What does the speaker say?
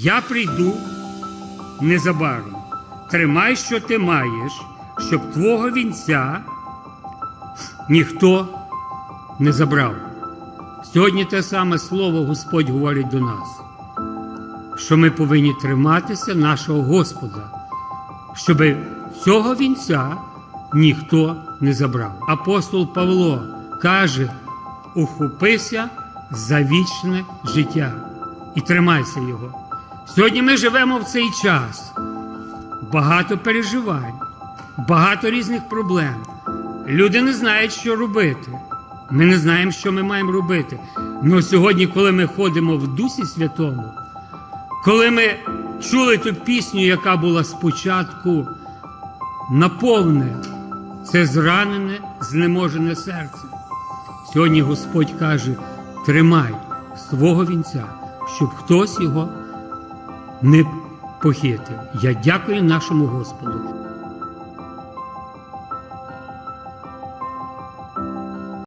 Я прийду незабаром. Тримай, що ти маєш, щоб твого вінця ніхто не забрав. Сьогодні те саме слово Господь говорить до нас, що ми повинні триматися нашого Господа, щоб цього вінця ніхто не забрав. Апостол Павло каже: ухопися за вічне життя і тримайся його. Сьогодні ми живемо в цей час. Багато переживань, багато різних проблем. Люди не знають, що робити. Ми не знаємо, що ми маємо робити. Але сьогодні, коли ми ходимо в Дусі Святому, коли ми чули ту пісню, яка була спочатку, наповне це зранене, знеможене серце. Сьогодні Господь каже: тримай свого вінця, щоб хтось його не похитив. Я дякую нашому Господу.